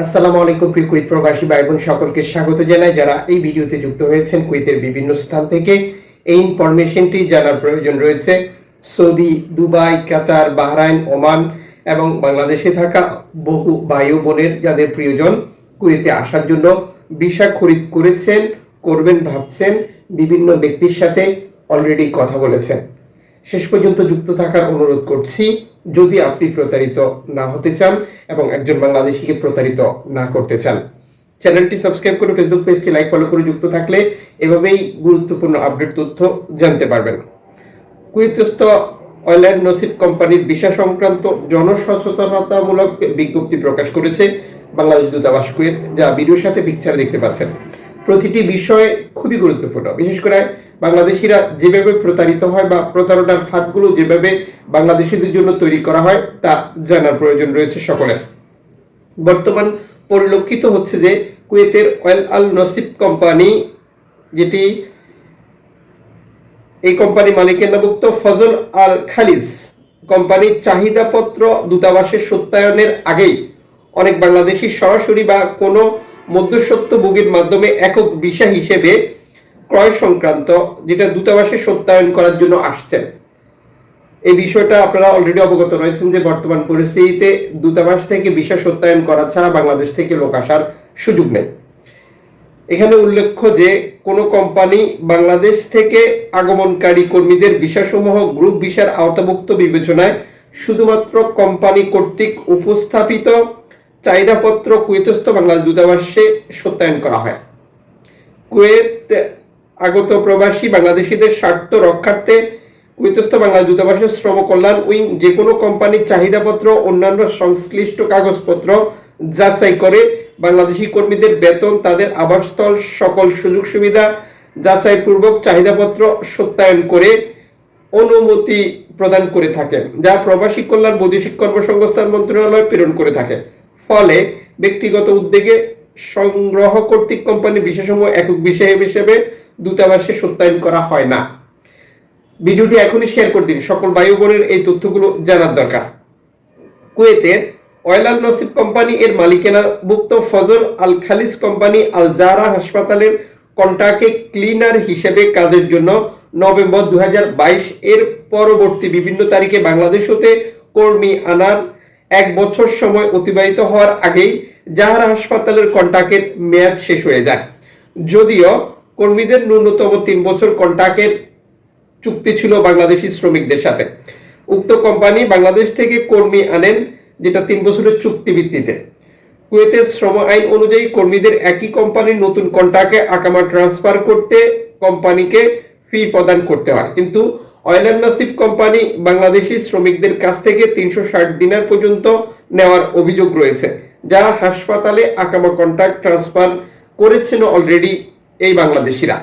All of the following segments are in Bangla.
আসসালামু আলাইকুম প্রিয় কুইত প্রবাসী ভাই বোন সকলকে স্বাগত জানাই। যারা এই ভিডিওতে যুক্ত হয়েছেন কুইতের বিভিন্ন স্থান থেকে, এই ইনফরমেশনটি জানার প্রয়োজন রয়েছে। Saudi, Dubai, Qatar, Bahrain, Oman এবং বাংলাদেশে থাকা বহু ও বোনের যাদের প্রিয়জন কুয়েতে আসার জন্য ভিসা খরিদ করেছেন, করবেন, ভাবছেন, বিভিন্ন ব্যক্তির সাথে অলরেডি কথা বলেছেন। শেষ পর্যন্ত যুক্ত থাকার অনুরোধ করছি, যদি আপনি প্রতারিত না হতে চান এবং একজন বাংলাদেশিকে প্রতারিত না করতে চান, চ্যানেলটি সাবস্ক্রাইব করে ফেসবুক পেজটি লাইক, ফলো করে যুক্ত থাকলে এভাবেই গুরুত্বপূর্ণ আপডেট তথ্য জানতে পারবেন। কুয়েতস্থ অয়েল অ্যান্ড নসিব কোম্পানির ভিসা সংক্রান্ত জনসচেতনতামূলক বিজ্ঞপ্তি প্রকাশ করেছে বাংলাদেশ দূতাবাস কুয়েত, যা ভিডিওর সাথে পিকচার দেখতে পাচ্ছেন। প্রতিটি বিষয় খুবই গুরুত্বপূর্ণ, বিশেষ করে বাংলাদেশিরা যেভাবে প্রতারিত হয় বা প্রতারণার ফাঁদগুলো যেভাবে বাংলাদেশিদের জন্য তৈরি করা হয়, তা জানার প্রয়োজন রয়েছে সকলের। বর্তমান পরিলক্ষিত হচ্ছে যে কুয়েতের অয়েল আল নসিব কোম্পানি, যেটি এই কোম্পানি মালিকানাভুক্ত ফজল আল খালিজ, কোম্পানির চাহিদাপত্র দূতাবাসের সত্যায়নের আগেই অনেক বাংলাদেশি সরাসরি বা কোনো মধ্যস্বত্বভোগীর মাধ্যমে একক ভিসা হিসেবে ক্রয় সংক্রান্ত যেটা দূতাবাসে সত্যায়ন করার জন্য আসছেন। এই বিষয়টা আপনারা অলরেডি অবগত রয়েছেন যে বর্তমান পরিস্থিতিতে দূতাবাস থেকে ভিসা সত্যায়ন করা ছাড়া বাংলাদেশ থেকে লোক আসার সুযোগ নেই। এখানে উল্লেখ্য যে কোনো কোম্পানি বাংলাদেশ থেকে আগমনকারী কর্মীদের ভিসাসমূহ গ্রুপ ভিসার আওতাভুক্ত বিবেচনায় শুধুমাত্র কোম্পানি কর্তৃক উপস্থাপিত চাহিদাপত্র কুয়েতস্থ বাংলাদেশ দূতাবাসে সত্যায়ন করা হয়। কুয়েত আগত প্রবাসী বাংলাদেশিদের স্বার্থ রক্ষার্থে কুয়েতস্থ বাংলাদেশ দূতাবাসের শ্রম কল্যাণ উইং যে কোনো কোম্পানির চাহিদাপত্র অন্যান্য সংশ্লিষ্ট কাগজপত্র যাচাই করে বাংলাদেশি কর্মীদের বেতন, তাদের আবাসস্থল, সকল সুযোগ সুবিধা যাচাইপূর্বক চাহিদাপত্র সত্যায়ন করে অনুমতি প্রদান করে থাকে যা প্রবাসী কল্যাণ বৈদেশিক কর্মসংস্থান মন্ত্রণালয় প্রেরণ করে থাকে। ফলে ব্যক্তিগত উদ্যোগে সংগ্রহ কর্তৃক কোম্পানি বিশেষসমূহ একক বিষয় হিসেবে দূতাবাসে সত্যায়ন করা হয় না। ভিডিওটি এখনই শেয়ার করে দিন। সকল বায়ু বোনের এই তথ্যগুলো জানার দরকার। কুয়েতের অয়েল আল নসিব কোম্পানি এর মালিকানাভুক্ত Fazal Al Khalij company Al Zara হাসপাতালের কন্ট্রাক্টে ক্লিনার হিসেবে কাজের জন্য নভেম্বর দু হাজার বাইশ এর পরবর্তী বিভিন্ন তারিখে বাংলাদেশ হতে কর্মী আনার এক বছর সময় অতিবাহিত হওয়ার আগেই জাহারা হাসপাতালের কন্ট্রাক্টের মেয়াদ শেষ হয়ে যায়। যদিও কর্মীদের ন্যূনতম তিন বছর কন্ট্রাক্টের চুক্তি ছিল বাংলাদেশি শ্রমিকদের সাথে। উক্ত কোম্পানি বাংলাদেশ থেকে কর্মী আনেন, যেটা তিন বছরের চুক্তি ভিত্তিতে। কুয়েতের শ্রম আইন অনুযায়ী কর্মীদের একই কোম্পানির নতুন কন্ট্রাক্টে আকামা ট্রান্সফার করতে কোম্পানিকে ফি প্রদান করতে হয়। কিন্তু অয়েল অ্যান্ড নাসিব কোম্পানি বাংলাদেশি শ্রমিকদের কাছ থেকে তিনশো ষাট দিনার পর্যন্ত নেওয়ার অভিযোগ রয়েছে, যা হাসপাতালে আকামা কন্ট্রাক্ট ট্রান্সফার করেছেন অলরেডি এই বাংলাদেশিরা।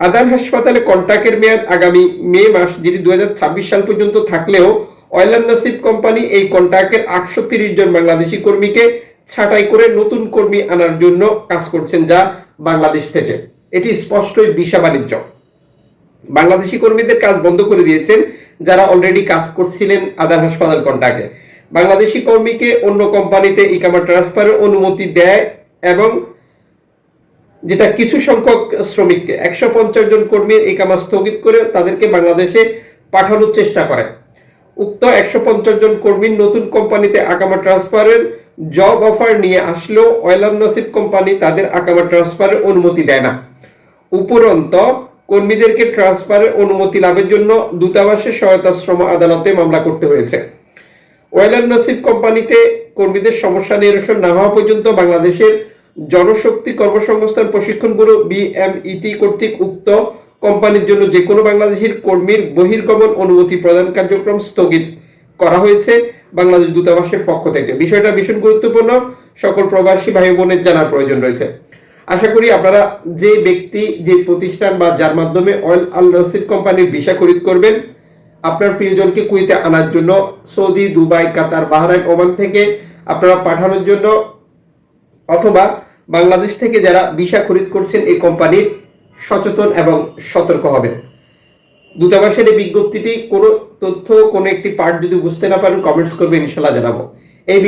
আদান হাসপাতালে কন্ট্রাক্টের মেয়াদ আগামী মে মাস, যেটি দুই হাজার ছাব্বিশ সাল পর্যন্ত থাকলেও অয়েল অ্যান্ড নাসিব কোম্পানি এই কন্ট্রাক্টের আটশো জন বাংলাদেশি কর্মীকে ছাঁটাই করে নতুন কর্মী আনার জন্য কাজ করছেন যা বাংলাদেশ থেকে। এটি স্পষ্টই বিশা বাণিজ্য। বাংলাদেশি কর্মীদের কাজ বন্ধ করে দিয়েছেন যারা অলরেডি কাজ করছিলেন আদান হাসপাতাল কন্ট্রাক্টে। বাংলাদেশি কর্মীকে অন্য কোম্পানিতে ইকামা ট্রান্সফারের অনুমতি দেয় এবং যেটা কিছু সংখ্যক শ্রমিককে একশো পঞ্চাশ জন কর্মীর এই কামা স্থগিত করে তাদেরকে বাংলাদেশে পাঠানোর চেষ্টা করে। উক্ত একশো পঞ্চাশ জন কর্মীর নতুন কোম্পানিতে আকামা ট্রান্সফারের জব অফার নিয়ে আসলেও অয়েল অ্যান্ড নসিব কোম্পানি তাদের আকামা ট্রান্সফারের অনুমতি দেয় না। উপরন্ত কর্মীদেরকে ট্রান্সফারের অনুমতি লাভের জন্য দূতাবাসের সহায়তা শ্রম আদালতে মামলা করতে হয়েছে। অ্যান্ড নসিব কোম্পানিতে কর্মীদের সমস্যা নিরসন না হওয়া পর্যন্ত বাংলাদেশের জনশক্তি কর্মসংস্থান প্রশিক্ষণ ব্যুরো বিএমইটি কর্তৃক উক্ত কোম্পানির জন্য যে কোনো বাংলাদেশের কর্মীর বহির্গমন অনুমতি প্রদান কার্যক্রম স্থগিত করা হয়েছে বাংলাদেশ দূতাবাসের পক্ষ থেকে। বিষয়টা ভীষণ গুরুত্বপূর্ণ। সকল প্রবাসী ভাই বোনের জানার প্রয়োজন রয়েছে। আশা করি আপনারা যে ব্যক্তি, যে প্রতিষ্ঠান বা যার মাধ্যমে অয়েল আল নসির কোম্পানির ভিসা খরিদ করবেন, আপনার প্রিয়জনকে কুইতে আনার জন্য, Saudi, Dubai, Qatar, Bahrain, Oman থেকে আপনারা পাঠানোর জন্য অথবা বাংলাদেশ থেকে যারা ভিসা খরিদ করছেন এই কোম্পানির সচেতন এবং সতর্ক হবেন। দূতাবাসের এই বিজ্ঞপ্তিটি কোনো তথ্য, কোনো একটি পার্ট যদি বুঝতে না পারেন কমেন্টস করবে ইনশাল্লাহ জানাব। এই